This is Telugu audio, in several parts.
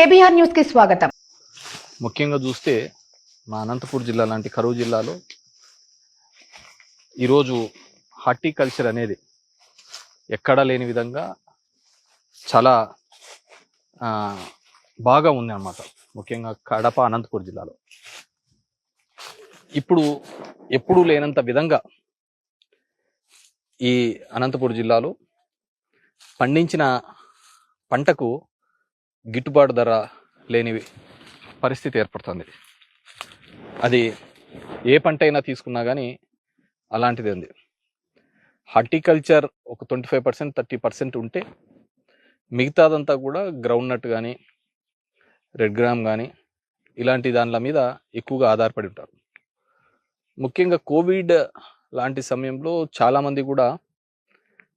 కేబీఆర్ న్యూస్కి స్వాగతం. ముఖ్యంగా చూస్తే మా అనంతపూర్ జిల్లా లాంటి కరువు జిల్లాలో ఈరోజు హార్టికల్చర్ అనేది ఎక్కడా లేని విధంగా చాలా బాగా ఉంది అన్నమాట ముఖ్యంగా కడప అనంతపూర్ జిల్లాలో. ఇప్పుడు ఎప్పుడూ లేనంత విధంగా ఈ అనంతపూర్ జిల్లాలో పండించిన పంటకు గిట్టుబాటు ధర లేని పరిస్థితి ఏర్పడుతుంది. అది ఏ పంట అయినా తీసుకున్నా కానీ అలాంటిది ఉంది. హార్టికల్చర్ ఒక twenty five percent thirty percent ఉంటే మిగతాదంతా కూడా గ్రౌండ్ నట్ కానీ రెడ్ గ్రామ్ కానీ ఇలాంటి దానిల మీద ఎక్కువగా ఆధారపడి ఉంటారు. ముఖ్యంగా కోవిడ్ లాంటి సమయంలో చాలామంది కూడా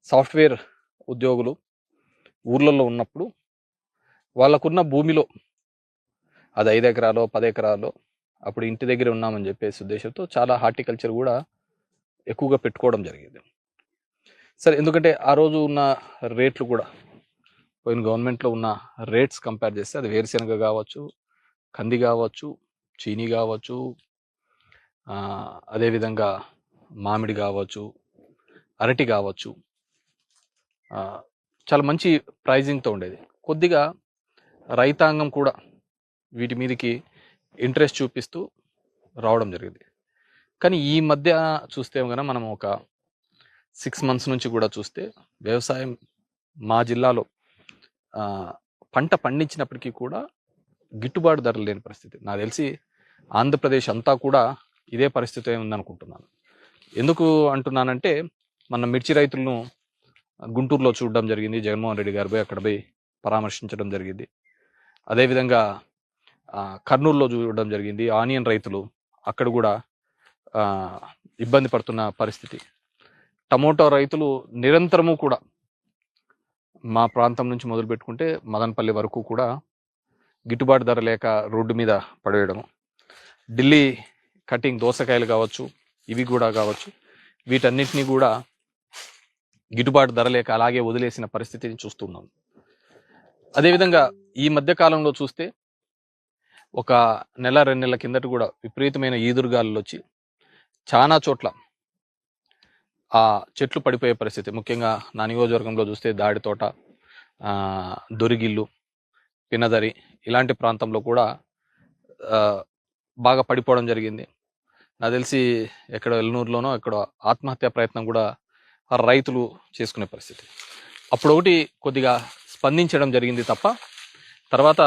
సాఫ్ట్వేర్ ఉద్యోగులు ఊర్లలో ఉన్నప్పుడు వాళ్ళకున్న భూమిలో అది ఐదు ఎకరాలో పది ఎకరాలో అప్పుడు ఇంటి దగ్గర ఉన్నామని చెప్పేసి ఉద్దేశంతో చాలా హార్టికల్చర్ కూడా ఎక్కువగా పెట్టుకోవడం జరిగింది. సరే ఎందుకంటే ఆ రోజు ఉన్న రేట్లు కూడా పోయిన గవర్నమెంట్లో ఉన్న రేట్స్ కంపేర్ చేస్తే అది వేరుశెనగ కావచ్చు కంది కావచ్చు చీనీ కావచ్చు అదేవిధంగా మామిడి కావచ్చు అరటి కావచ్చు చాలా మంచి ప్రైజింగ్తో ఉండేది. కొద్దిగా రైతాంగం కూడా వీటి మీదకి ఇంట్రెస్ట్ చూపిస్తూ రావడం జరిగింది. కానీ ఈ మధ్య చూస్తే కనుక మనం ఒక సిక్స్ మంత్స్ నుంచి కూడా చూస్తే వ్యవసాయం మా జిల్లాలో పంట పండించినప్పటికీ కూడా గిట్టుబాటు ధరలు లేని పరిస్థితి. నాకు తెలిసి ఆంధ్రప్రదేశ్ అంతా కూడా ఇదే పరిస్థితి ఉందనుకుంటున్నాను. ఎందుకు అంటున్నానంటే మన మిర్చి రైతులను గుంటూరులో చూడడం జరిగింది. జగన్మోహన్ రెడ్డి గారు పోయి అక్కడ పోయి పరామర్శించడం జరిగింది. అదేవిధంగా కర్నూలులో చూడడం జరిగింది. ఆనియన్ రైతులు అక్కడ కూడా ఇబ్బంది పడుతున్న పరిస్థితి. టమోటో రైతులు నిరంతరము కూడా మా ప్రాంతం నుంచి మొదలు పెట్టుకుంటే మదనపల్లి వరకు కూడా గిట్టుబాటు ధర లేక రోడ్డు మీద పడవేయడము ఢిల్లీ కటింగ్ దోసకాయలు కావచ్చు ఇవి కూడా కావచ్చు వీటన్నిటిని కూడా గిట్టుబాటు ధర లేక అలాగే వదిలేసిన పరిస్థితిని చూస్తున్నాం. అదేవిధంగా ఈ మధ్య కాలంలో చూస్తే ఒక నెల రెండు నెలల కిందట కూడా విపరీతమైన ఈదురుగాలు వచ్చి చాలా చోట్ల ఆ చెట్లు పడిపోయే పరిస్థితి. ముఖ్యంగా నా నియోజకవర్గంలో చూస్తే దాడి తోట దొరిగిల్లు పినదరి ఇలాంటి ప్రాంతంలో కూడా బాగా పడిపోవడం జరిగింది. నాకు తెలిసి ఎక్కడ ఎల్నూరులోనో ఎక్కడ ఆత్మహత్య ప్రయత్నం కూడా రైతులు చేసుకునే పరిస్థితి. అప్పుడు ఒకటి కొద్దిగా స్పందించడం జరిగింది తప్ప తర్వాత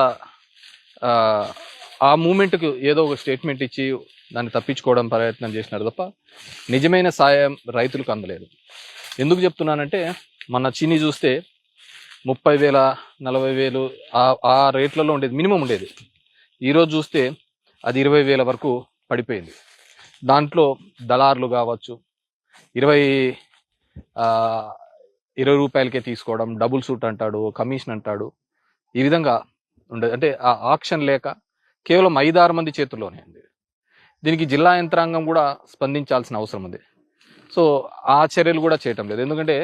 ఆ, మూమెంట్కు ఏదో ఒక స్టేట్మెంట్ ఇచ్చి దాన్ని తప్పించుకోవడం ప్రయత్నం చేసినారు తప్ప నిజమైన సాయం రైతులకు అందలేదు. ఎందుకు చెప్తున్నానంటే మన చీని చూస్తే ముప్పై వేల నలభై వేలు ఆ ఆ రేట్లలో ఉండేది మినిమం ఉండేది. ఈరోజు చూస్తే అది ఇరవై వేల వరకు పడిపోయింది. దాంట్లో దళార్లు కావచ్చు ఇరవై ఇరవై రూపాయలకే తీసుకోవడం డబుల్ సూట్ అంటాడు కమిషన్ అంటాడు. ఈ విధంగా ఉండేది. అంటే ఆ ఆక్షన్ లేక కేవలం ఐదారు మంది చేతుల్లోనే ఉంది దీనికి జిల్లా యంత్రాంగం కూడా స్పందించాల్సిన అవసరం ఉంది. సో ఆ చర్యలు కూడా చేయటం లేదు. ఎందుకంటే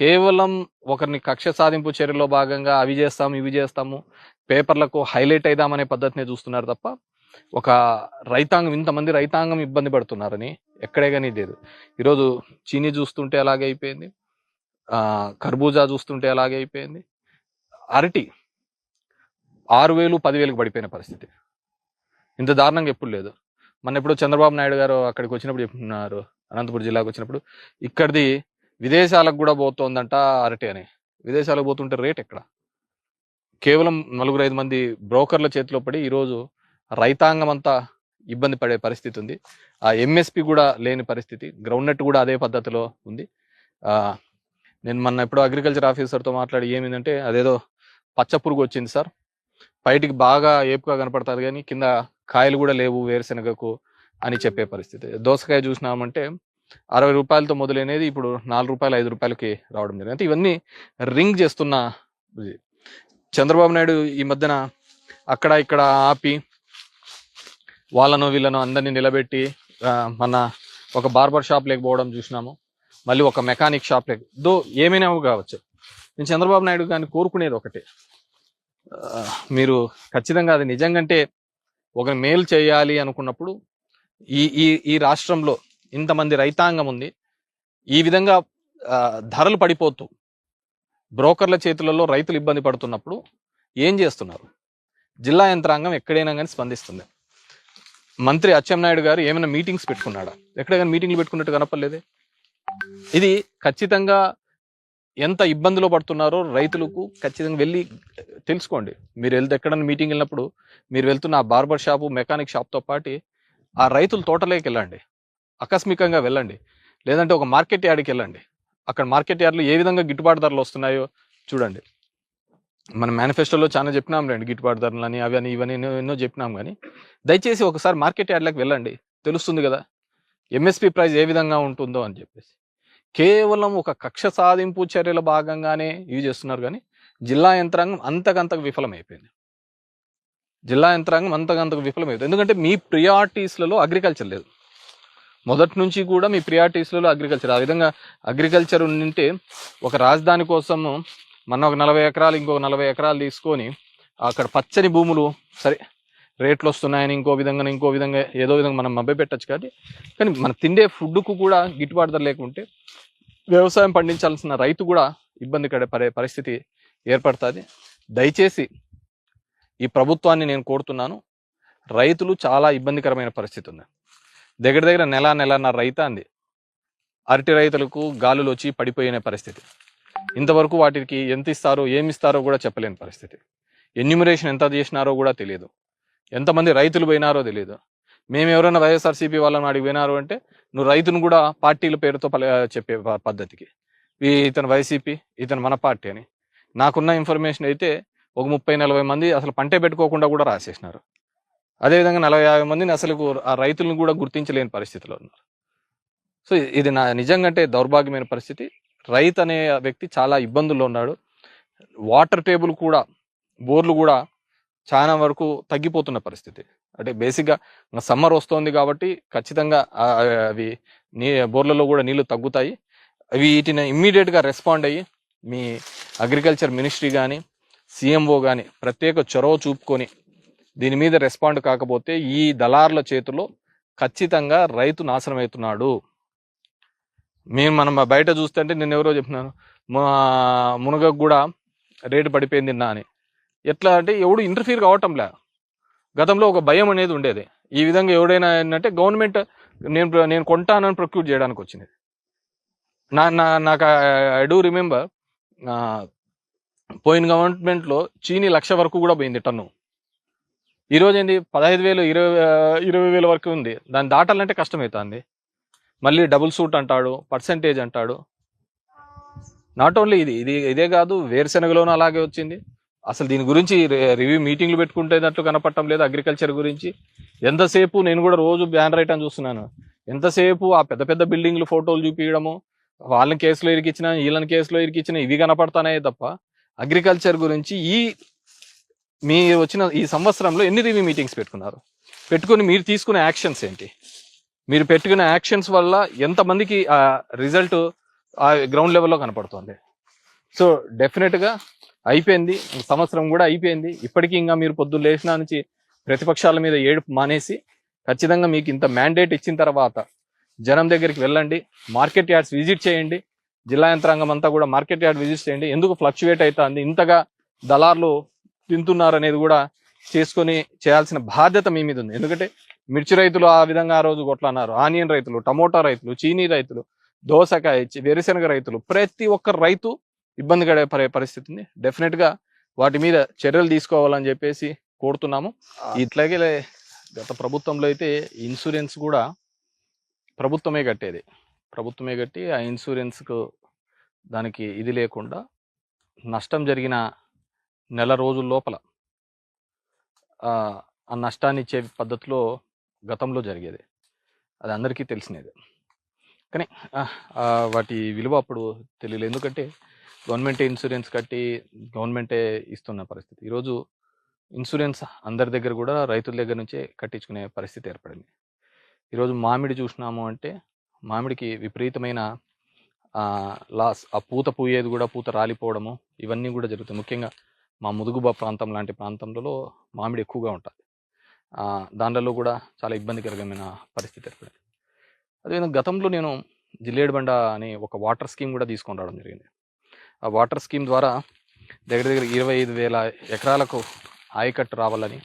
కేవలం ఒకరిని కక్ష సాధింపు చర్యలో భాగంగా అవి చేస్తాము ఇవి చేస్తాము పేపర్లకు హైలైట్ అయిదామనే పద్ధతినే చూస్తున్నారు తప్ప ఒక రైతాంగం ఇంతమంది రైతాంగం ఇబ్బంది పడుతున్నారని ఎక్కడే కానీ లేదు ఈరోజు చీనీ చూస్తుంటే అలాగే అయిపోయింది. కర్బూజా చూస్తుంటే అలాగే అయిపోయింది? అరటి ఆరు వేలు పదివేలకు పడిపోయిన పరిస్థితి. ఇంత దారుణంగా ఎప్పుడు లేదు. మన ఎప్పుడు చంద్రబాబు నాయుడు గారు అక్కడికి వచ్చినప్పుడు చెప్తున్నారు అనంతపురం జిల్లాకు వచ్చినప్పుడు ఇక్కడిది విదేశాలకు కూడా పోతోందంట అరటి అని. విదేశాలకు పోతుంటే రేట్ ఎక్కడ? కేవలం నలుగురు ఐదు మంది బ్రోకర్ల చేతిలో పడి ఈరోజు రైతాంగం అంతా ఇబ్బంది పడే పరిస్థితి ఉంది. ఆ ఎంఎస్పి కూడా లేని పరిస్థితి. గ్రౌండ్ నెట్ కూడా అదే పద్ధతిలో ఉంది. నేను మొన్న ఎప్పుడో అగ్రికల్చర్ ఆఫీసర్తో మాట్లాడి ఏమిందంటే అదేదో పచ్చ పురుగు వచ్చింది సార్. బయటికి బాగా ఏపుగా కనపడుతుంది కానీ కింద కాయలు కూడా లేవు వేరుశెనగకు అని చెప్పే పరిస్థితి. దోసకాయ చూసినామంటే అరవై రూపాయలతో మొదలైనది ఇప్పుడు నాలుగు రూపాయలు ఐదు రూపాయలకి రావడం జరిగింది. అంటే ఇవన్నీ రింగ్ చేస్తున్న చంద్రబాబు నాయుడు ఈ మధ్యన అక్కడ ఇక్కడ ఆపి వాళ్ళను వీళ్ళను అందరినీ నిలబెట్టి మన ఒక బార్బర్ షాప్ లేకపోవడం చూసినాము. మళ్ళీ ఒక మెకానిక్ షాప్ దో ఏమైనా కావచ్చు. నేను చంద్రబాబు నాయుడు గారిని కోరుకునేది ఒకటే. మీరు ఖచ్చితంగా అది నిజంగంటే ఒక మేలు చేయాలి అనుకున్నప్పుడు ఈ ఈ ఈ రాష్ట్రంలో ఇంతమంది రైతాంగం ఉంది. ఈ విధంగా ధరలు పడిపోతూ బ్రోకర్ల చేతులలో రైతులు ఇబ్బంది పడుతున్నప్పుడు ఏం చేస్తున్నారు? జిల్లా యంత్రాంగం ఎక్కడైనా కానీ స్పందిస్తుంది. మంత్రి అచ్చెన్నాయుడు గారు ఏమైనా మీటింగ్స్ పెట్టుకున్నాడా? ఎక్కడ కానీ మీటింగ్లు పెట్టుకున్నట్టు కనపడలేదే? ఇది ఖచ్చితంగా ఎంత ఇబ్బందిలో పడుతున్నారో రైతులకు ఖచ్చితంగా వెళ్ళి తెలుసుకోండి. మీరు వెళ్తే ఎక్కడైనా మీటింగ్ వెళ్ళినప్పుడు మీరు వెళ్తున్న ఆ బార్బర్ షాపు మెకానిక్ షాప్తో పాటు ఆ రైతుల తోటలోకి వెళ్ళండి. ఆకస్మికంగా వెళ్ళండి. లేదంటే ఒక మార్కెట్ యార్డ్కి వెళ్ళండి. అక్కడ మార్కెట్ యార్డ్లో ఏ విధంగా గిట్టుబాటు ధరలు వస్తున్నాయో చూడండి. మన మేనిఫెస్టోలో చాలా చెప్పినాం రండి గిట్టుబాటు ధరలు అని అవి అని ఇవని ఎన్నో ఎన్నో చెప్పినాం కానీ దయచేసి ఒకసారి మార్కెట్ యార్డ్లోకి వెళ్ళండి. తెలుస్తుంది కదా ఎంఎస్పి ప్రైస్ ఏ విధంగా ఉంటుందో అని చెప్పేసి. కేవలం ఒక కక్ష సాధింపు చర్యల భాగంగానే ఇవి చేస్తున్నారు కానీ జిల్లా యంత్రాంగం అంతకంతకు విఫలమైపోయింది. జిల్లా యంత్రాంగం అంతకంతకు విఫలమైపోయింది. ఎందుకంటే మీ ప్రియారిటీస్లలో అగ్రికల్చర్ లేదు. మొదటి నుంచి కూడా మీ ప్రియారిటీస్లలో అగ్రికల్చర్ ఆ విధంగా అగ్రికల్చర్ ఉంటే ఒక రాజధాని కోసము మన ఒక నలభై ఎకరాలు ఇంకొక నలభై ఎకరాలు తీసుకొని అక్కడ పచ్చని భూములు సరే రేట్లు వస్తున్నాయని ఇంకో విధంగా ఇంకో విధంగా ఏదో విధంగా మనం మభ్య పెట్టచ్చు కానీ కానీ మన తిండే ఫుడ్కు కూడా గిట్టుబాటు ధర లేకుంటే వ్యవసాయం పండించాల్సిన రైతు కూడా ఇబ్బంది పడే పరిస్థితి ఏర్పడుతుంది. దయచేసి ఈ ప్రభుత్వాన్ని నేను కోరుతున్నాను రైతులు చాలా ఇబ్బందికరమైన పరిస్థితి ఉంది. దగ్గర దగ్గర నెల నెలన్నర రైతాంది. అరటి రైతులకు గాలులు వచ్చి పడిపోయిన పరిస్థితి. ఇంతవరకు వాటికి ఎంత ఇస్తారో ఏమి ఇస్తారో కూడా చెప్పలేని పరిస్థితి. ఎన్యూమరేషన్ ఎంత చేసినారో కూడా తెలియదు. ఎంతమంది రైతులు పోయినారో తెలియదు మేము ఎవరైనా వైఎస్ఆర్సీపీ వాళ్ళని అడిగి పోయినారు అంటే నువ్వు రైతును కూడా పార్టీల పేరుతో పల చెప్పే పద్ధతికి. ఈ ఇతను వైసీపీ ఇతను మన పార్టీ అని. నాకున్న ఇన్ఫర్మేషన్ అయితే ఒక ముప్పై నలభై మంది అసలు పంటే పెట్టుకోకుండా కూడా రాసేసినారు. అదేవిధంగా నలభై యాభై మందిని అసలు ఆ రైతులను కూడా గుర్తించలేని పరిస్థితిలో ఉన్నారు. సో ఇది నా నిజంగా అంటే దౌర్భాగ్యమైన పరిస్థితి. రైతు అనే వ్యక్తి చాలా ఇబ్బందుల్లో ఉన్నాడు. వాటర్ టేబుల్ కూడా బోర్లు కూడా చాలా వరకు తగ్గిపోతున్న పరిస్థితి. అంటే బేసిక్గా సమ్మర్ వస్తోంది కాబట్టి ఖచ్చితంగా అవి నీ బోర్లలో కూడా నీళ్ళు తగ్గుతాయి. అవి వీటిని ఇమ్మీడియట్గా రెస్పాండ్ అయ్యి మీ అగ్రికల్చర్ మినిస్ట్రీ కానీ సీఎంఓ కానీ ప్రత్యేక చొరవ చూపుకొని దీని మీద రెస్పాండ్ కాకపోతే ఈ దళారుల చేతిలో ఖచ్చితంగా రైతు నాశనం అవుతున్నాడు మేము మనం బయట చూస్తుంటే నేను ఎవరో చెప్పినాను మా మునగకు కూడా రేటు పడిపోయింది నా అని ఎట్లా అంటే ఎవడు ఇంటర్ఫీర్ కావటంలే. గతంలో ఒక భయం అనేది ఉండేది. ఈ విధంగా ఎవడైనా ఏంటంటే గవర్నమెంట్ నేను నేను కొంటానని ప్రొక్యూట్ చేయడానికి వచ్చింది. నా నా నాకు ఐ డూ రిమెంబర్ పోయిన గవర్నమెంట్లో చీని లక్ష వరకు కూడా పోయింది టన్ను. ఈరోజు ఏంది? పదహైదు వేలు ఇరవై ఇరవై వేల వరకు ఉంది. దాన్ని దాటాలంటే కష్టమవుతుంది మళ్ళీ డబుల్ సూట్ అంటాడు పర్సంటేజ్ అంటాడు. నాట్ ఓన్లీ ఇది ఇది ఇదే కాదు వేరుశెనగలోనూ అలాగే వచ్చింది. అసలు దీని గురించి రివ్యూ మీటింగ్లు పెట్టుకుంటేనట్లు కనపడటం లేదు అగ్రికల్చర్ గురించి. ఎంతసేపు నేను కూడా రోజు బ్యానర్ అని చూస్తున్నాను. ఎంతసేపు ఆ పెద్ద పెద్ద బిల్డింగ్లు ఫోటోలు చూపించడము వాళ్ళని కేసులో ఇరికిచ్చిన వీళ్ళని కేసులో ఇరికిచ్చిన ఇవి కనపడతానే తప్ప అగ్రికల్చర్ గురించి ఈ మీరు వచ్చిన ఈ సంవత్సరంలో ఎన్ని రివ్యూ మీటింగ్స్ పెట్టుకున్నారు? పెట్టుకుని మీరు తీసుకునే యాక్షన్స్ ఏంటి? మీరు పెట్టుకునే యాక్షన్స్ వల్ల ఎంతమందికి ఆ రిజల్ట్ ఆ గ్రౌండ్ లెవెల్లో కనపడుతుంది? సో డెఫినెట్గా అయిపోయింది. సంవత్సరం కూడా అయిపోయింది. ఇప్పటికీ ఇంకా మీరు పొద్దున్న లేచిన నుంచి ప్రతిపక్షాల మీద ఏడుపు మానేసి ఖచ్చితంగా మీకు ఇంత మ్యాండేట్ ఇచ్చిన తర్వాత జనం దగ్గరికి వెళ్ళండి. మార్కెట్ యార్డ్స్ విజిట్ చేయండి. జిల్లా యంత్రాంగం అంతా కూడా మార్కెట్ యార్డ్ విజిట్ చేయండి. ఎందుకు ఫ్లక్చువేట్ అవుతుంది ఇంతగా దళార్లు తింటున్నారు అనేది కూడా చేసుకొని చేయాల్సిన బాధ్యత మీ మీద ఉంది. ఎందుకంటే మిర్చి రైతులు ఆ విధంగా ఆ రోజు కొట్లన్నారు ఆనియన్ రైతులు టమోటా రైతులు చీనీ రైతులు దోసకాయ చి- రైతులు ప్రతి ఒక్క రైతు ఇబ్బంది పడే పరిస్థితి ఉంది డెఫినెట్గా వాటి మీద చర్యలు తీసుకోవాలని చెప్పేసి కోరుతున్నాము. ఇట్లాగే గత ప్రభుత్వంలో అయితే ఇన్సూరెన్స్ కూడా ప్రభుత్వమే కట్టేది. ప్రభుత్వమే కట్టి ఆ ఇన్సూరెన్స్కు దానికి ఇది లేకుండా నష్టం జరిగిన నెల రోజుల లోపల ఆ నష్టాన్ని ఇచ్చే పద్ధతిలో గతంలో జరిగేది. అది అందరికీ తెలిసినది. కానీ వాటి విలువ అప్పుడు తెలియలేదు. ఎందుకంటే గవర్నమెంటే ఇన్సూరెన్స్ కట్టి గవర్నమెంటే ఇస్తున్న పరిస్థితి. ఈరోజు ఇన్సూరెన్స్ అందరి దగ్గర కూడా రైతుల దగ్గర నుంచే కట్టించుకునే పరిస్థితి ఏర్పడింది. ఈరోజు మామిడి చూసినాము అంటే మామిడికి విపరీతమైన లాస్ ఆ పూత పూయేది కూడా పూత రాలిపోవడము ఇవన్నీ కూడా జరుగుతాయి. ముఖ్యంగా మా ముదుగుబ ప్రాంతం లాంటి ప్రాంతంలో మామిడి ఎక్కువగా ఉంటుంది. దాంట్లో దానిలో కూడా చాలా ఇబ్బందికరమైన పరిస్థితి ఏర్పడింది. అదేవిధంగా గతంలో నేను జిల్లేడు బండ అని ఒక వాటర్ స్కీమ్ కూడా తీసుకొని రావడం జరిగింది. ఆ వాటర్ స్కీమ్ ద్వారా దగ్గర దగ్గర ఇరవై ఐదు వేల ఎకరాలకు ఆయకట్టు రావాలని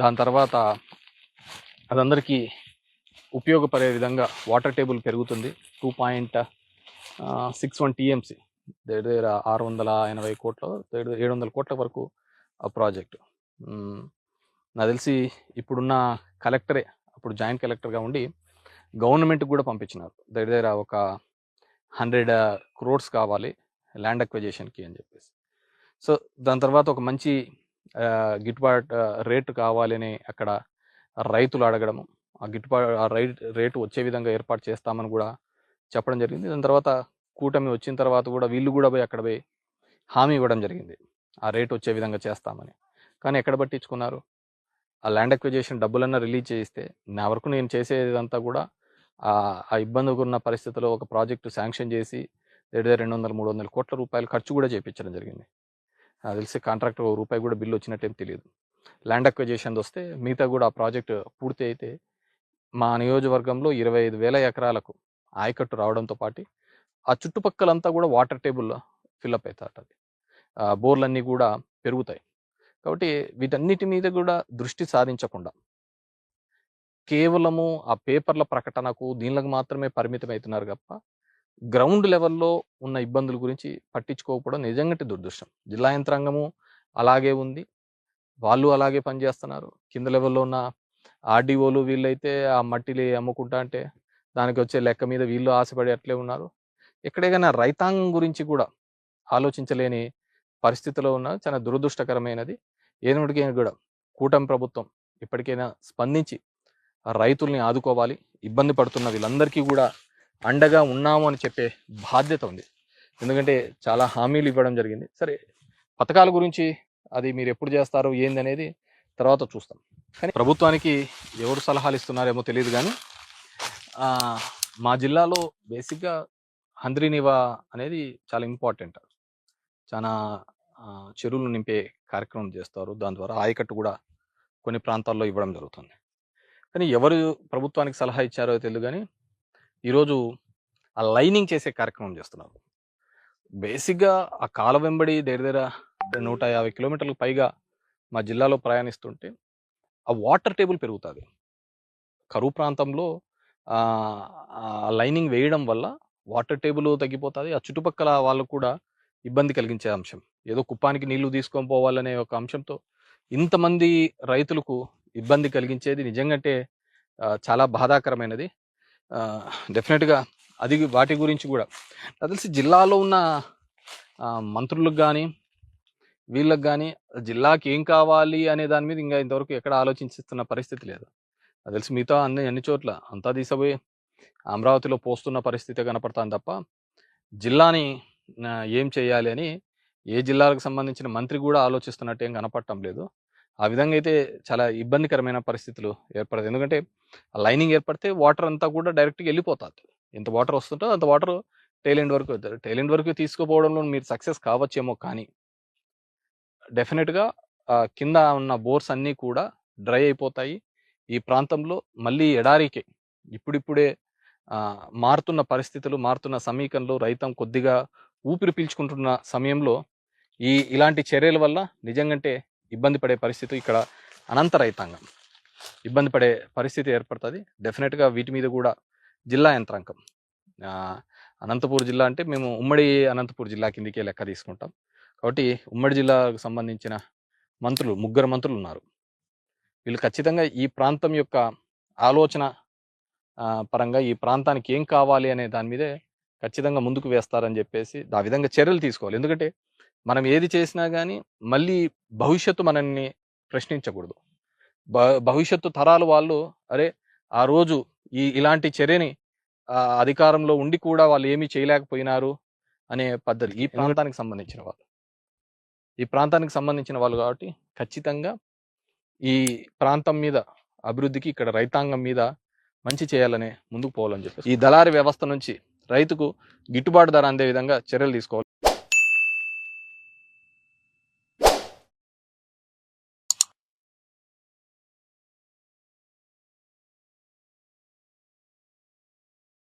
దాని తర్వాత అదందరికీ ఉపయోగపడే విధంగా వాటర్ టేబుల్ పెరుగుతుంది. Two point six one TMC దగ్గర దగ్గర ఆరు వందల ఎనభై కోట్ల దగ్గర ఏడు వందల కోట్ల వరకు ఆ ప్రాజెక్టు. నాకు తెలిసి ఇప్పుడున్న కలెక్టరే అప్పుడు జాయింట్ కలెక్టర్గా ఉండి గవర్నమెంట్కి కూడా పంపించినారు. దగ్గర దగ్గర ఒక హండ్రెడ్ క్రోడ్స్ కావాలి. ల్యాండ్ అక్విజేషన్కి అని చెప్పేసి. సో దాని తర్వాత ఒక మంచి గిట్టుబాటు రేటు కావాలని అక్కడ రైతులు అడగడము. ఆ గిట్టుబాటు ఆ రైట్ రేటు వచ్చే విధంగా ఏర్పాటు చేస్తామని కూడా చెప్పడం జరిగింది. దాని తర్వాత కూటమి వచ్చిన తర్వాత కూడా వీళ్ళు కూడా పోయి అక్కడ పోయి హామీ ఇవ్వడం జరిగింది. ఆ రేటు వచ్చే విధంగా చేస్తామని. కానీ ఎక్కడ పట్టించుకున్నారు? ఆ ల్యాండ్ అక్విజేషన్ డబ్బులన్నా రిలీజ్ చేయిస్తే నా వరకు నేను చేసేదంతా కూడా ఆ ఇబ్బందికి ఉన్న పరిస్థితిలో ఒక ప్రాజెక్టు శాంక్షన్ చేసి దగ్గర రెండు వందల మూడు వందల కోట్ల రూపాయలు ఖర్చు కూడా చేయించడం జరిగింది. నాకు తెలిసి కాంట్రాక్ట్ ఒక రూపాయి కూడా బిల్లు వచ్చినట్టేం తెలియదు. ల్యాండ్ అక్విజేషన్ వస్తే మిగతా కూడా ఆ ప్రాజెక్ట్ పూర్తి అయితే మా నియోజకవర్గంలో ఇరవై ఐదు వేల ఎకరాలకు ఆయకట్టు రావడంతో పాటు ఆ చుట్టుపక్కలంతా కూడా వాటర్ టేబుల్ ఫిల్అప్ అవుతారు అది. బోర్లన్నీ కూడా పెరుగుతాయి. కాబట్టి వీటన్నిటి మీద కూడా దృష్టి సాధించకుండా కేవలము ఆ పేపర్ల ప్రకటనకు దీనికి మాత్రమే పరిమితం అవుతున్నారు తప్ప గ్రౌండ్ లెవెల్లో ఉన్న ఇబ్బందుల గురించి పట్టించుకోకపోవడం నిజంగా దురదృష్టం. జిల్లా యంత్రాంగము అలాగే ఉంది. వాళ్ళు అలాగే పనిచేస్తున్నారు కింద లెవెల్లో ఉన్న ఆర్డీఓలు వీళ్ళైతే ఆ మట్టిని అమ్ముకుంటా అంటే దానికి వచ్చే లెక్క మీద వీళ్ళు ఆశపడి అట్లే ఉన్నారు. ఎక్కడైనా రైతాంగం గురించి కూడా ఆలోచించలేని పరిస్థితిలో ఉన్న చాలా దురదృష్టకరమైనది. ఏనుడికైనా కూడా కూటమి ప్రభుత్వం ఇప్పటికైనా స్పందించి రైతుల్ని ఆదుకోవాలి. ఇబ్బంది పడుతున్న వీళ్ళందరికీ కూడా అండగా ఉన్నాము అని చెప్పే బాధ్యత ఉంది. ఎందుకంటే చాలా హామీలు ఇవ్వడం జరిగింది. సరే పథకాల గురించి అది మీరు ఎప్పుడు చేస్తారు ఏందనేది తర్వాత చూస్తాం. కానీ ప్రభుత్వానికి ఎవరు సలహాలు ఇస్తున్నారేమో తెలియదు కానీ మా జిల్లాలో బేసిక్గా హంద్రీనివా అనేది చాలా ఇంపార్టెంట్. చాలా చెరువులు నింపే కార్యక్రమం చేస్తారు. దాని ద్వారా ఆయకట్టు కూడా కొన్ని ప్రాంతాల్లో ఇవ్వడం జరుగుతుంది. కానీ ఎవరు ప్రభుత్వానికి సలహా ఇచ్చారో తెలియదు కానీ ఈరోజు ఆ లైనింగ్ చేసే కార్యక్రమం చేస్తున్నారు బేసిక్గా ఆ కాల వెంబడి దగ్గర దగ్గర నూట యాభై కిలోమీటర్లకు పైగా మా జిల్లాలో ప్రయాణిస్తుంటే ఆ వాటర్ టేబుల్ పెరుగుతుంది. కరువు ప్రాంతంలో లైనింగ్ వేయడం వల్ల వాటర్ టేబుల్ తగ్గిపోతుంది. ఆ చుట్టుపక్కల వాళ్ళకు కూడా ఇబ్బంది కలిగించే అంశం. ఏదో కుప్పానికి నీళ్ళు తీసుకొని పోవాలనే ఒక అంశంతో ఇంతమంది రైతులకు ఇబ్బంది కలిగించేది నిజంగంటే అంటే చాలా బాధాకరమైనది. డెఫినెట్గా అది వాటి గురించి కూడా. నాకు తెలిసి జిల్లాలో ఉన్న మంత్రులకు కానీ వీళ్ళకి కానీ జిల్లాకి ఏం కావాలి అనే దాని మీద ఇంకా ఇంతవరకు ఎక్కడ ఆలోచిస్తున్న పరిస్థితి లేదు. నాకు తెలిసి మిగతా అన్ని అన్ని చోట్ల అంతా తీసపోయి అమరావతిలో పోస్తున్న పరిస్థితి కనపడతాను తప్ప జిల్లాని ఏం చేయాలి అని ఏ జిల్లాలకు సంబంధించిన మంత్రి కూడా ఆలోచిస్తున్నట్టు ఏం కనపడటం లేదు. ఆ విధంగా అయితే చాలా ఇబ్బందికరమైన పరిస్థితులు ఏర్పడతాయి. ఎందుకంటే ఆ లైనింగ్ ఏర్పడితే వాటర్ అంతా కూడా డైరెక్ట్గా వెళ్ళిపోతుంది. ఎంత వాటర్ వస్తుందో అంత వాటర్ టైల్ ఎండ్ వరకు వెళ్తారు టైల్ ఎండ్ వరకు తీసుకుపోవడంలో మీరు సక్సెస్ కావచ్చేమో కానీ డెఫినెట్గా కింద ఉన్న బోర్స్ అన్నీ కూడా డ్రై అయిపోతాయి. ఈ ప్రాంతంలో మళ్ళీ ఎడారికి ఇప్పుడిప్పుడే మారుతున్న పరిస్థితులు మారుతున్న సమీకరణలు రైతం కొద్దిగా ఊపిరి పీల్చుకుంటున్న సమయంలో ఈ ఇలాంటి చర్యల వల్ల నిజంగంటే ఇబ్బంది పడే పరిస్థితి ఇక్కడ అనంత రైతాంగం ఇబ్బంది పడే పరిస్థితి ఏర్పడుతుంది. డెఫినెట్గా వీటి మీద కూడా జిల్లా యంత్రాంగం. అనంతపూర్ జిల్లా అంటే మేము ఉమ్మడి అనంతపూర్ జిల్లా కిందికే లెక్క తీసుకుంటాం. కాబట్టి ఉమ్మడి జిల్లాకు సంబంధించిన మంత్రులు ముగ్గురు మంత్రులు ఉన్నారు. వీళ్ళు ఖచ్చితంగా ఈ ప్రాంతం యొక్క ఆలోచన పరంగా ఈ ప్రాంతానికి ఏం కావాలి అనే దాని మీదే ఖచ్చితంగా ముందుకు వేస్తారని చెప్పేసి ఆ విధంగా చర్యలు తీసుకోవాలి. ఎందుకంటే మనం ఏది చేసినా కానీ మళ్ళీ భవిష్యత్తు మనల్ని ప్రశ్నించకూడదు. భ- భవిష్యత్తు తరాలు వాళ్ళు అరే ఆ రోజు ఈ ఇలాంటి చర్యని అధికారంలో ఉండి కూడా వాళ్ళు ఏమీ చేయలేకపోయినారు అనే పద్ధతి ఈ ప్రాంతానికి సంబంధించిన వాళ్ళు. ఈ ప్రాంతానికి సంబంధించిన వాళ్ళు కాబట్టి ఖచ్చితంగా ఈ ప్రాంతం మీద అభివృద్ధికి ఇక్కడ రైతాంగం మీద మంచి చేయాలనే ముందుకు పోవాలని చెప్పి ఈ దళారీ వ్యవస్థ నుంచి రైతుకు గిట్టుబాటు ధర అందే విధంగా చర్యలు తీసుకోవాలి.